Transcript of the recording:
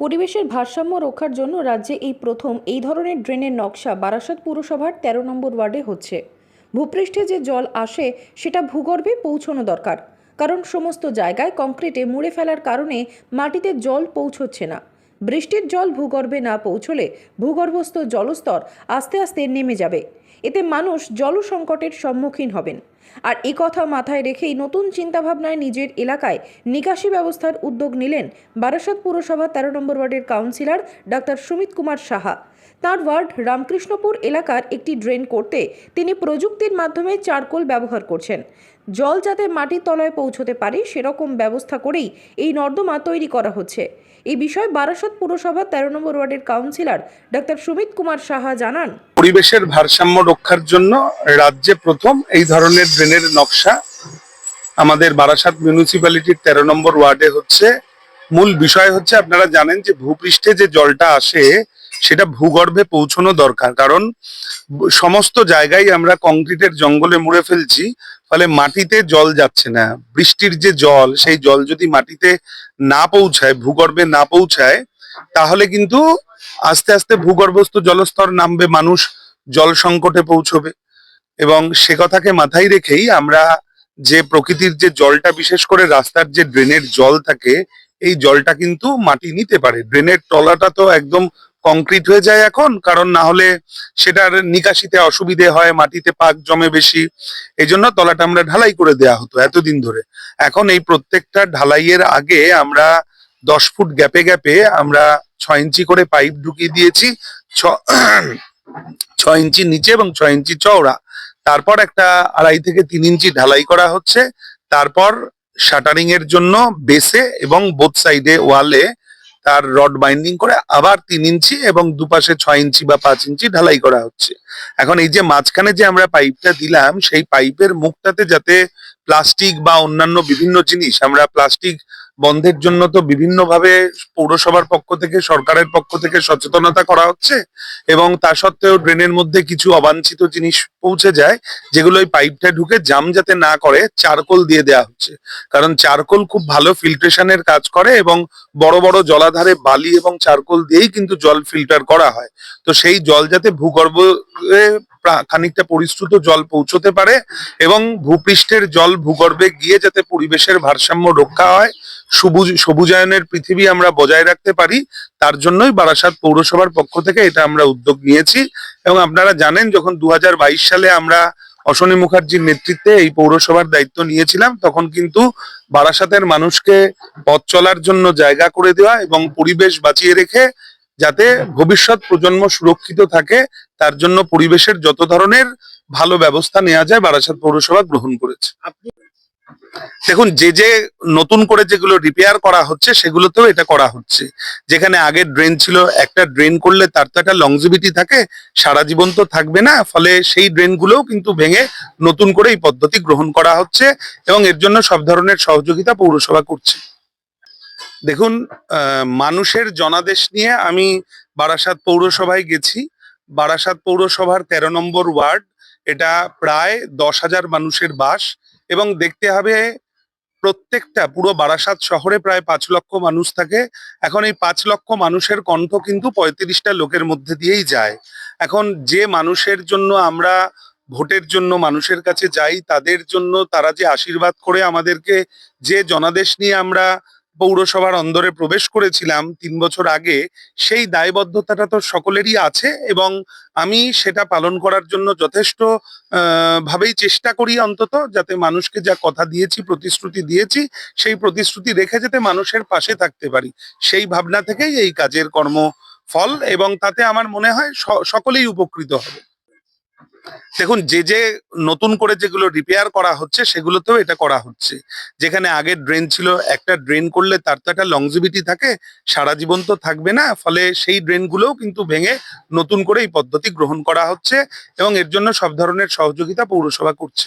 পরিবেশের ভারসাম্য রক্ষার জন্য রাজ্যে এই প্রথম এই ধরনের ড্রেনের নকশা বারাসাত পুরসভার তেরো নম্বর ওয়ার্ডে হচ্ছে। ভূপৃষ্ঠে যে জল আসে, সেটা ভূগর্ভে পৌঁছানো দরকার। কারণ সমস্ত জায়গায় কংক্রিটে মুড়ে ফেলার কারণে মাটিতে জল পৌঁছচ্ছে না। বৃষ্টির জল ভূগর্ভে না পৌঁছলে ভূগর্ভস্থ জলস্তর আস্তে আস্তে নেমে যাবে। এতে মানুষ জল সংকটের সম্মুখীন হবেন। আর এ কথা মাথায় রেখেই নতুন চিন্তাভাবনায় নিজের এলাকায় নিকাশি ব্যবস্থার উদ্যোগ নিলেন বারাসাত পুরসভা তেরো নম্বর ওয়ার্ডের কাউন্সিলর ডাক্তার সুমিত কুমার সাহা। তার ওয়ার্ড রামকৃষ্ণপুর এলাকার একটি ড্রেন করতে তিনি প্রযুক্তির মাধ্যমে চারকোল ব্যবহার করছেন। জল যাতে মাটির তলায় পৌঁছতে পারে সেরকম ব্যবস্থা করেই এই নর্দমা তৈরি করা হচ্ছে। এই বিষয়ে বারাসত পুরসভা তেরো নম্বর ওয়ার্ডের কাউন্সিলর ডাক্তার সুমিত কুমার সাহা জানান পরিবেশের ভারসাম্য রক্ষার জন্য রাজ্যে প্রথম এই ধরনের ড্রেনের নকশা আমাদের বারাসাত মিউনিসিপ্যালিটির তেরো নম্বর ওয়ার্ডে হচ্ছে। মূল বিষয় হচ্ছে আপনারা জানেন যে ভূপৃষ্ঠে যে জলটা আসে, সেটা ভূগর্ভে পৌঁছানো দরকার। কারণ সমস্ত জায়গায় আমরা কংক্রিটের জঙ্গলে মুড়ে ফেলছি, ফলে মাটিতে জল যাচ্ছে না। বৃষ্টির যে জল, সেই জল যদি মাটিতে না পৌঁছায়, ভূগর্ভে না পৌঁছায় তাহলে কিন্তু আস্তে আস্তে ভূগর্ভস্থ জলস্তর নামবে, মানুষ জল সংকটে পৌঁছবে। এবং সে কথাকে মাথায় রেখেই আমরা যে প্রকৃতির যে জলটা, বিশেষ করে রাস্তার যে ড্রেনের জল থাকে, এই জলটা কিন্তু মাটি নিতে পারে। ড্রেনের তলাটা তো একদম কংক্রিট হয়ে যায় এখন, কারণ না হলে সেটার নিকাশিতে অসুবিধে হয়, মাটিতে পাক জমে বেশি। এই জন্য তলাটা আমরা ঢালাই করে দেয়া হতো এতদিন ধরে। এখন এই প্রত্যেকটা ঢালাইয়ের আগে আমরা দশ ফুট গ্যাপে গ্যাপে আমরা ছয় ইঞ্চি করে পাইপ ঢুকিয়ে দিয়েছি। ছ ইঞ্চি নিচে এবং ছয় ইঞ্চি চওড়া। তারপর একটা আড়াই থেকে তিন ইঞ্চি ঢালাই করা হচ্ছে। তারপর শাটারিং এর জন্য বেসে এবং বোথ সাইডে ওয়ালে তার রড বাইন্ডিং করে আবার তিন ইঞ্চি এবং দুপাশে ছয় ইঞ্চি বা পাঁচ ইঞ্চি ঢালাই করা হচ্ছে। এখন এই যে মাঝখানে যে আমরা পাইপটা দিলাম, সেই পাইপের মুখটাতে যাতে প্লাস্টিক বা অন্যান্য বিভিন্ন জিনিস আমরা প্লাস্টিক বন্ধের জন্য তো বিভিন্নভাবে পৌরসভার পক্ষ থেকে, সরকারের পক্ষ থেকে সচেতনতা করা হচ্ছে এবং তা সত্ত্বেও ড্রেনের মধ্যে কিছু অবাঞ্ছিত জিনিস পৌঁছে যায়, যেগুলো ওই পাইপটা ঢুকে জাম যাতে না করে চারকোল দিয়ে দেওয়া হচ্ছে। কারণ চারকোল খুব ভালো ফিল্ট্রেশনের কাজ করে এবং বড় বড় জলাধারে বালি এবং চারকোল দিয়েই কিন্তু জল ফিল্টার করা হয়। তো সেই জল যাতে ভূগর্ভে খানিকটা পরিশ্রুত জল পৌঁছতে পারে এবং ভূপৃষ্ঠের জল ভূগর্ভে গিয়ে যাতে পরিবেশের ভারসাম্য রক্ষা হয়, সবুজ সবুজায়নের পৃথিবী আমরা বজায় রাখতে পারি, তার জন্যই বারাসাত পৌরসভার পক্ষ থেকে এটা আমরা উদ্যোগ নিয়েছি। এবং আপনারা জানেন, যখন দু হাজার বাইশ সালে আমরা অশনী মুখার্জির নেতৃত্বে এই পৌরসভার দায়িত্ব নিয়েছিলাম, তখন কিন্তু বারাসাতের মানুষকে পথ চলার জন্য জায়গা করে দেওয়া এবং পরিবেশ বাঁচিয়ে রেখে যাতে ভবিষ্যৎ প্রজন্ম সুরক্ষিত থাকে তার জন্য পরিবেশের যত ধরনের ভালো ব্যবস্থা নেওয়া যায় বারাসাত পৌরসভা গ্রহণ করেছে। দেখুন যে যে নতুন করে যেগুলো রিপেয়ার করা হচ্ছে সেগুলোতেও এটা করা হচ্ছে। যেখানে আগে ড্রেন ছিল একটা ড্রেন করলে তার তো একটা লংজিভিটি থাকে সারা জীবন তো থাকবে না ফলে সেই ড্রেনগুলোও কিন্তু ভেঙে নতুন করে এই পদ্ধতি গ্রহণ করা হচ্ছে এবং এর জন্য সব ধরনের সহযোগিতা পৌরসভা করছে। দেখুন মানুষের জনাদেশ নিয়ে আমি বারাসাত পৌরসভায় গেছি। বারাসাত পৌরসভার তেরো নম্বর ওয়ার্ড, এটা প্রায় দশ হাজার মানুষের বাস এবং দেখতে হবে প্রত্যেকটা, পুরো বারাসাত শহরে প্রায় পাঁচ লক্ষ মানুষ থাকে। এখন এই পাঁচ লক্ষ মানুষের কণ্ঠ কিন্তু পঁয়ত্রিশটা লোকের মধ্যে দিয়েই যায়। এখন যে মানুষের জন্য আমরা ভোটের জন্য মানুষের কাছে যাই, তাদের জন্য তারা যে আশীর্বাদ করে আমাদেরকে, যে জনাদেশ নিয়ে আমরা পৌরসভার অন্দরে প্রবেশ করেছিলাম তিন বছর আগে, সেই দায়বদ্ধতাটা তো সকলেরই আছে এবং আমি সেটা পালন করার জন্য যথেষ্ট ভাবেই চেষ্টা করি অন্তত যাতে মানুষকে যা কথা দিয়েছি, প্রতিশ্রুতি দিয়েছি, সেই প্রতিশ্রুতি রেখে যাতে মানুষের পাশে থাকতে পারি। সেই ভাবনা থেকেই এই কাজের কর্ম ফল এবং তাতে আমার মনে হয় সকলেই উপকৃত হবে। দেখুন, যে যে নতুন করে যেগুলো রিপেয়ার করা হচ্ছে, সেগুলোতেও এটা করা হচ্ছে। যেখানে আগে ড্রেন ছিল, একটা ড্রেন করলে তার তো একটা লংজিভিটি থাকে, সারা জীবন তো থাকবে না, ফলে সেই ড্রেনগুলোও কিন্তু ভেঙে নতুন করে এই পদ্ধতি গ্রহণ করা হচ্ছে এবং এর জন্য সব ধরনের সহযোগিতা পৌরসভা করছে।